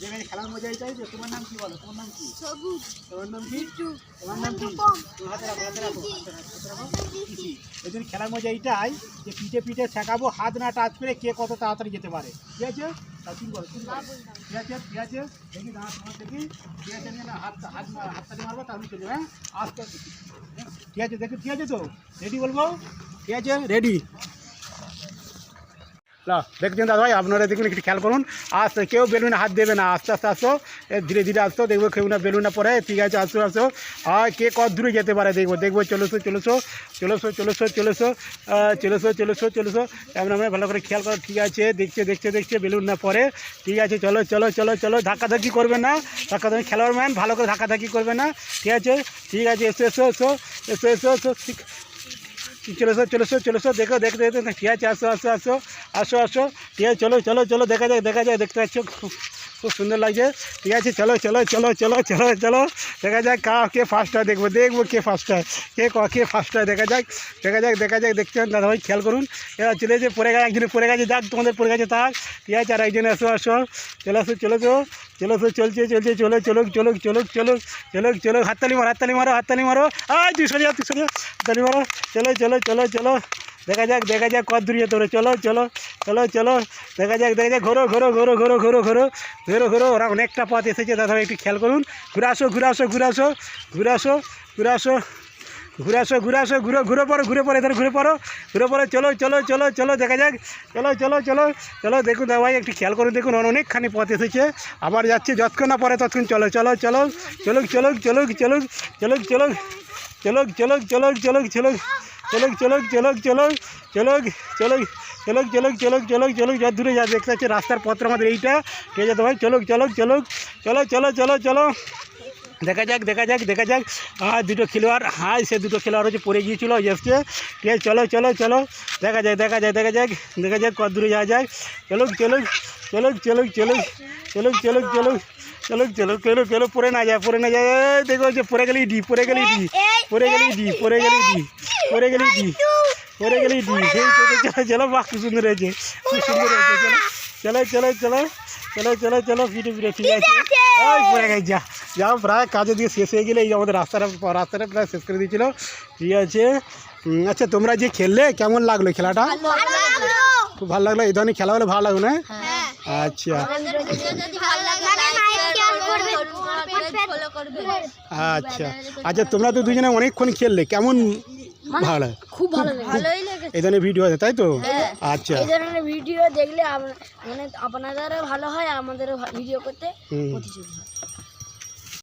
যেখানে খেলার মজাই যে তোমার নাম কি বলো খেলার মজা এইটাই যে পিঠে পিঠে শেখাবো হাত না টাচ করে কে কত তাড়াতাড়ি যেতে পারে ঠিক আছে তা করো শুরু ঠিক আছে ঠিক আছে দেখি ঠিক আছে মারবো তাহলে আস্তে হ্যাঁ, ঠিক আছে দেখি ঠিক আছে তো রেডি বলব ঠিক আছে রেডি না দেখছেন দাদা ভাই, আপনারা দেখুন একটু খেয়াল করুন। আস্তে কেউ বেলুনে হাত দেবে না, আস্তে আস্তে আসো ধীরে ধীরে আসতো, দেখব কেউ না বেলুনে পরে, ঠিক আছে আসো আসো আর কে কত দূরে যেতে পারে, দেখব দেখব, চলেছো চলেছো চলেছো চলেছো চলেছো চলেছো চলেছো চলেছো, এমন আমরা ভালো করে খেয়াল করো, ঠিক আছে, দেখছে দেখছে দেখছে, বেলুন না পরে, ঠিক আছে, চলো চলো চলো চলো, ধাক্কাধাক্কি করবে না, ধাক্কাধাক্কি খেলোয়াড় ম্যান, ভালো করে ধাক্কাধাক্কি করবে না, ঠিক আছে ঠিক আছে, এসো এসো এসো এসো এসো এসো, ঠিক চলো সো চলো সো চলো দেখো দেখতে দেখতে ঠিক আছে, আসো আসো আসো আসো আসো ঠিক আছে চলো চলো চলো, দেখা যায় দেখা যায় দেখতে পাচ্ছ? খুব সুন্দর লাগছে। ঠিক আছে, চলো চলো চলো চলো চলো চলো। দেখা যাক কা, কে ফার্স্ট হয় দেখব। দেখব কে ফার্স্ট হয় কে ক, কে ফার্স্ট হয় দেখা যাক দেখা যাক দেখা যাক দেখছেন দাদাভাই, খেয়াল করুন। এরা চলে যে পড়ে গেছে, একজনে পড়ে গেছে, যাক, তোমাদের পড়ে গেছে তাক ঠিক আছে, আর একজনে আসো আসো চলো আসো চলো তো চলো তো চলছে চলছে, চলো চলো চলো চলো চলো চলো চলো হাততালি মারো হাততালি মারো হাততালি মারো। আয় তুই সরে যা তুই সরে হাততালি মারো। চলো চলো চলো চলো। দেখা যাক দেখা যাক, কত দূর যেতে পারে চলো চলো। চলো চলো দেখা যাক দেখা যাক ঘোরো ঘোরো ঘোরো ঘোরো ঘোরো ঘোরো ঘোরো ঘোরো ওরা অনেকটা পথ এসেছে দাদা একটু খেয়াল করুন ঘুরে আসো ঘুরে আসো ঘুরে আসো ঘুরে আসো ঘুরে আসো ঘুরে আসো ঘুরে আসো ঘুরে ঘুরে পড়ো ঘুরে পড়ো এদের ঘুরে পড়ো ঘুরে পড়ো চলো চলো চলো চলো দেখা যাক চলো চলো চলো চলো দেখুন ভাই একটু খেয়াল করুন দেখুন অনেকখানি পথ এসেছে আবার যাচ্ছে যতক্ষণ না পরে ততক্ষণ চলো চলো চলো চলো চলো চলো চলো চলো চলো চলো চলো চলো চলো চলো চলো চলো চলো চলো চলো চলো চলো চলো চলো চলো চলো যত দূরে যা দেখতে পাচ্ছি রাস্তার পত্র আমাদের এইটা ঠিক আছে তো ভাই চলো চলো চলো চলো চলো চলো চলো দেখা যাক দেখা যাক দেখা যাক আর দুটো খেলোয়াড় হাই সে দুটো খেলোয়াড় হচ্ছে পড়ে গিয়েছিল ওই এসছে ঠিক আছে চলো চলো চলো দেখা যাক দেখা যাক দেখা যাক দেখা যাক কত দূরে যাওয়া যায় চলো চলো চলো চলো চলো চলো চলো চলো চলো চলো চলো চলো পড়ে না যায় পড়ে না যায় এই দেখো যে পড়ে গেলেই ডি পড়ে গেলেই ডি পড়ে গেলেই ডি পড়ে গেলেই ডি পড়ে গেলেই ডি পড়ে গেলেই ডি সেই চলো চলো চলো বাহ খুব সুন্দর হয়েছে। খুব সুন্দর হয়েছে চলো। চলো চলো চলো। চলো চলো ফিটে ফিটে ঠিক আছে? ওই পড়ে গেছে যা। যাও প্রায় কাজে দিয়ে শেষ হয়ে গেলে এই যে আমাদের রাস্তাটা রাস্তাটা প্রায় শেষ করে দিয়েছিল। ঠিক আছে? উম, আচ্ছা তোমরা যে খেললে কেমন লাগল খেলাটা? খুব ভালো লাগল। এই ধরনের খেলা হলে ভালো লাগল না? আচ্ছা। আচ্ছা। আচ্ছা তোমরা তো দুজনে অনেকক্ষণ খেললে কেমন ভালো লাগে? খুব ভালো ভালোই লেগেছে। এই ধরনের ভিডিও আছে তাই তো? আচ্ছা। এই ধরনের ভিডিও দেখলে মানে আপনাদেরও ভালো হয় আমাদেরও ভিডিও করতে প্রতিযোগী হয়।